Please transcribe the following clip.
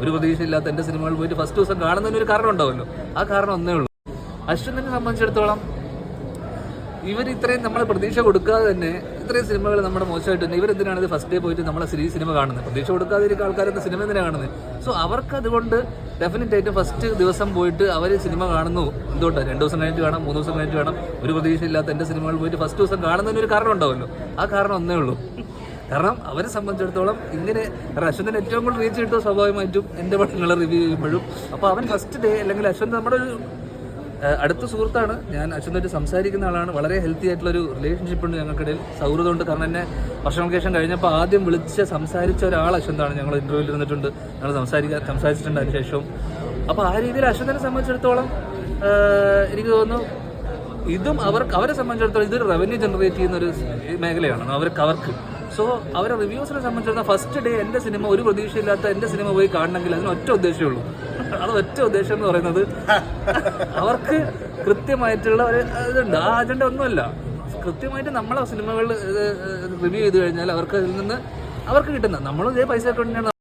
ഒരു പ്രതീക്ഷയില്ലാത്ത എന്റെ സിനിമകൾ പോയിട്ട് ഫസ്റ്റ് ദിവസം കാണുന്നതിന് ഒരു കാരണം ഉണ്ടാവുമല്ലോ. ആ കാരണം ഒന്നേ ഉള്ളൂ. അശ്വിനെ സംബന്ധിച്ചിടത്തോളം ഇവർ ഇത്രയും നമ്മൾ പ്രതീക്ഷ കൊടുക്കാതെ തന്നെ ഇത്രയും സിനിമകൾ നമ്മുടെ മോശമായിട്ട് തന്നെ ഇവരെന്തിനാണ് ഇത് ഫസ്റ്റ് ഡേ പോയിട്ട് നമ്മളെ സിരീസ് സിനിമ കാണുന്നത്? പ്രതീക്ഷ കൊടുക്കാതെ ഇരിക്കുന്ന ആൾക്കാരെന്ന് സിനിമ എന്തിനാണ് കാണുന്നത്. സോ അവർക്ക് അതുകൊണ്ട് ഡെഫിനറ്റ് ആയിട്ട് ഫസ്റ്റ് ദിവസം പോയിട്ട് അവർ സിനിമ കാണുന്നു. എന്തുകൊണ്ടാണ് രണ്ട് ദിവസം കഴിഞ്ഞിട്ട് കാണാം മൂന്ന് ദിവസം കഴിഞ്ഞിട്ട് കാണാം. ഒരു പ്രതീക്ഷയില്ലാത്ത എന്റെ സിനിമകൾ പോയിട്ട് ഫസ്റ്റ് ദിവസം കാണുന്നതിന് ഒരു കാരണം ഉണ്ടാവുമല്ലോ. ആ കാരണം ഒന്നേ ഉള്ളൂ. കാരണം അവരെ സംബന്ധിച്ചിടത്തോളം ഇങ്ങനെ അശ്വന്തൻ ഏറ്റവും കൂടുതൽ റീച്ച് കിട്ടുക സ്വാഭാവികമായിട്ടും എന്റെ പടങ്ങൾ റിവ്യൂ ചെയ്യുമ്പോഴും. അപ്പോൾ അവൻ ഫസ്റ്റ് ഡേ അല്ലെങ്കിൽ അശ്വന്ത് നമ്മുടെ ഒരു അടുത്ത സുഹൃത്താണ്. ഞാൻ അശ്വന്തായിട്ട് സംസാരിക്കുന്ന ആളാണ്. വളരെ ഹെൽത്തി ആയിട്ടുള്ള ഒരു റിലേഷൻഷിപ്പ് ഉണ്ട് ഞങ്ങൾക്കിടയിൽ. സൗഹൃദമുണ്ട് കാരണം എന്നെ വർഷങ്ങൾക്ക് ശേഷം കഴിഞ്ഞപ്പോൾ ആദ്യം വിളിച്ച് സംസാരിച്ച ഒരാൾ അശ്വന്താണ്. ഞങ്ങൾ ഇന്റർവ്യൂവിൽ ഇരുന്നിട്ടുണ്ട്. ഞങ്ങൾ സംസാരിക്കാൻ സംസാരിച്ചിട്ടുണ്ട് അതിനുശേഷവും. അപ്പോൾ ആ രീതിയിൽ അശ്വന്തനെ സംബന്ധിച്ചിടത്തോളം എനിക്ക് തോന്നുന്നു ഇതും അവർക്ക് അവരെ സംബന്ധിച്ചിടത്തോളം ഇതൊരു റവന്യൂ ജനറേറ്റ് ചെയ്യുന്ന ഒരു മേഖലയാണ്. അവർക്ക് അവർക്ക് സോ അവരെ റിവ്യൂസിനെ സംബന്ധിച്ചിടത്തോളം ഫസ്റ്റ് ഡേ എന്റെ സിനിമ ഒരു പ്രതീക്ഷയില്ലാത്ത എന്റെ സിനിമ പോയി കാണണമെങ്കിൽ അതിന് ഒറ്റ ഉദ്ദേശമേ ഉള്ളൂ. അത് ഒറ്റ ഉദ്ദേശം എന്ന് പറയുന്നത്. അവർക്ക് കൃത്യമായിട്ടുള്ള ഒരു ഇതുണ്ട്. ആ അജണ്ട ഒന്നുമല്ല. കൃത്യമായിട്ട് നമ്മളെ സിനിമകൾ റിവ്യൂ ചെയ്ത് കഴിഞ്ഞാൽ അവർക്ക് അതിൽ നിന്ന് അവർക്ക് കിട്ടുന്ന നമ്മളും ഇതേ പൈസ ഒക്കെ